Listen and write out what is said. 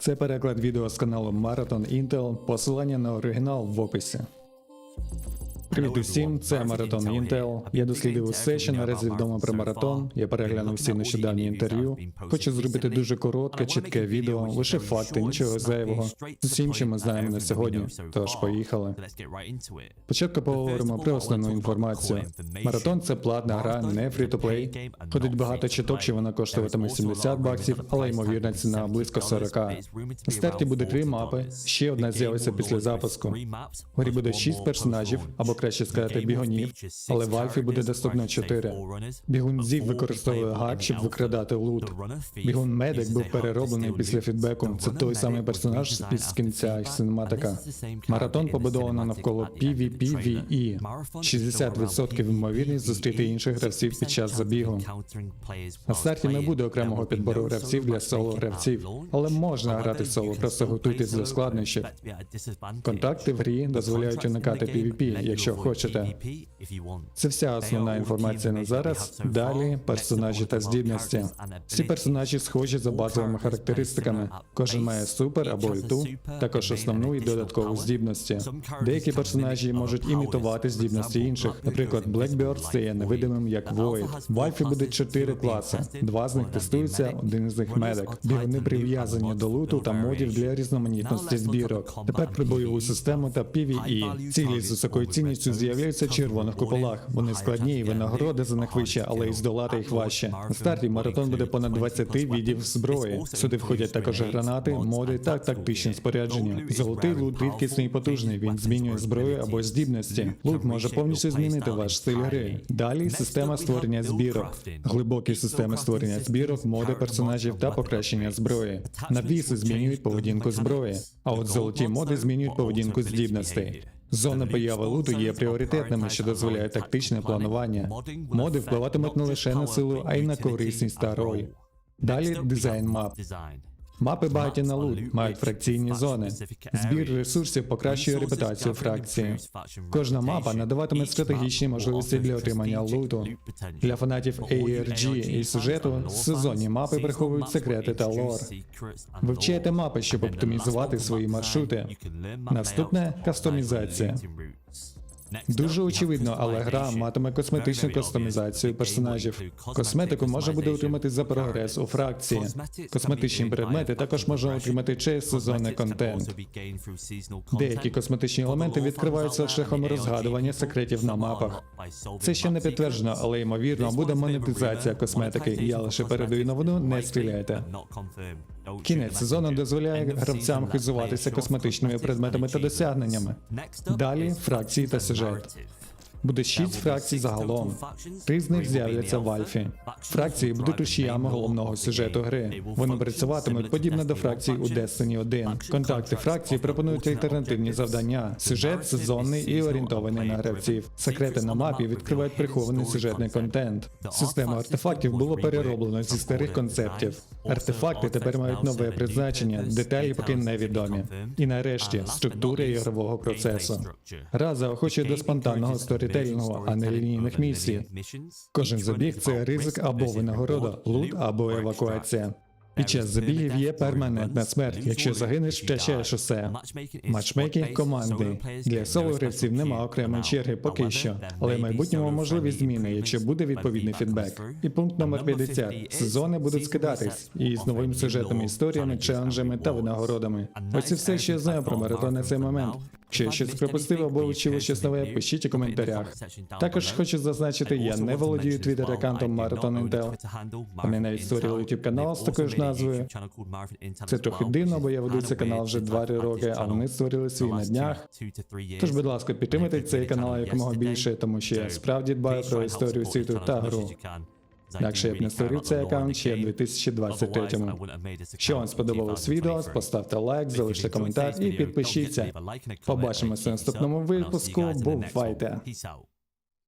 Це переклад відео з каналу Marathon Intel, посилання на оригінал в описі. Привіт усім, це Маратон Intel. Я дослідив усе, що наразі відомо про маратон. Я переглянув всі нещодавні інтерв'ю. Хочу зробити дуже коротке, чітке відео, лише факти, нічого зайвого. З усім, що ми знаємо на сьогодні. Тож поїхали. Спочатку поговоримо про основну інформацію. Маратон це платна гра, не фрі-то-плей. Ходить багато чіток, що вона коштуватиме 70 баксів, але ймовірна ціна близько 40. На старті буде три мапи, ще одна з'явиться після запуску. В грі буде 6 персонажів, або краще сказати бігунів, але в Альфі буде доступно 4. Бігун Зів використовує гак, щоб викрадати лут. Бігун Медик був перероблений після фідбеку. Це той самий персонаж із кінця синематика. Маратон побудовано навколо PvPvE. 60% ймовірність зустріти інших гравців під час забігу. На старті не буде окремого підбору гравців для соло гравців, але можна грати соло, просто готуйтесь до складнощів. Контакти в грі дозволяють уникати PvP, якщо хочете. Це вся основна інформація на зараз. Далі персонажі та здібності. Всі персонажі схожі за базовими характеристиками. Кожен має супер або ульту, також основну і додаткову здібності. Деякі персонажі можуть імітувати здібності інших. Наприклад, Blackbird стає невидимим як Void. В Альфі буде чотири класи. Два з них тестуються, один із них медик. Бігуни прив'язані до луту та модів для різноманітності збірок. Тепер про бойову систему та PvE. Цілі з високою цінністю з'являються в червоних куполах. Вони складні і винагороди за них вища, але й здолати їх важче. На старті маратон буде понад 20 видів зброї. Сюди входять також гранати, моди та тактичні спорядження. Золотий лут рідкісний і потужний. Він змінює зброю або здібності. Лут може повністю змінити ваш стиль гри. Далі система створення збірок, глибокі системи створення збірок, моди персонажів та покращення зброї. Навіси змінюють поведінку зброї. А от золоті моди змінюють поведінку здібностей. Зони появи луту є пріоритетними, що дозволяє тактичне планування. Моди впливатимуть не лише на силу, а й на корисність та роль. Далі дизайн мап. Мапи багаті на лут, мають фракційні зони. Збір ресурсів покращує репутацію фракції. Кожна мапа надаватиме стратегічні можливості для отримання луту. Для фанатів ARG і сюжету сезонні мапи приховують секрети та лор. Вивчайте мапи, щоб оптимізувати свої маршрути. Наступне кастомізація. Дуже очевидно, але гра матиме косметичну кастомізацію персонажів. Косметику можна буде отримати за прогрес у фракції. Косметичні предмети також можна отримати через сезонний контент. Деякі косметичні елементи відкриваються шляхом розгадування секретів на мапах. Це ще не підтверджено, але ймовірно буде монетизація косметики. Я лише передаю новину, не стріляйте. Кінець сезону дозволяє гравцям хизуватися косметичними предметами та досягненнями. Далі фракції та сюжет. Буде шість фракцій загалом. Три з них з'являться в Альфі. Фракції будуть рушіями головного сюжету гри. Вони працюватимуть подібно до фракцій у Destiny 1. Контакти фракції пропонують альтернативні завдання. Сюжет сезонний і орієнтований на гравців. Секрети на мапі відкривають прихований сюжетний контент. Систему артефактів було перероблено зі старих концептів. Артефакти тепер мають нове призначення, деталі поки невідомі. І нарешті структура ігрового процесу. Гра заохочує до спонтанного сторітелінгу, а не лінійних місій. Кожен забіг це ризик або винагорода, лут або евакуація. Під час забігів є перманентна смерть. Якщо загинеш, втрачаєш усе. Матчмейкінг командний. Для соло гравців нема окремої черги поки що, але в майбутньому можливі зміни, якщо буде відповідний фідбек. І пункт номер 50. Сезони будуть скидатись і з новими сюжетними історіями, челенджами та винагородами. Ось і все, що я знаю про маратон на цей момент. Я щось пропустив або щось нове, пишіть у коментарях. Також хочу зазначити, я не володію твіттер аккаунтом Marathon Intel. Вони навіть створили YouTube канал з такою ж назвою. Це трохи дивно, бо я веду цей канал вже 2-3 роки, а вони створили свій на днях. Тож, будь ласка, підтримайте цей канал якомога більше, тому що я справді дбаю про історію світу та гру. Інакше я б не створив цей аккаунт ще в 2023-му. Якщо вам сподобалось відео, поставте лайк, залиште коментар і підпишіться. Побачимося в наступному випуску. Бувайте!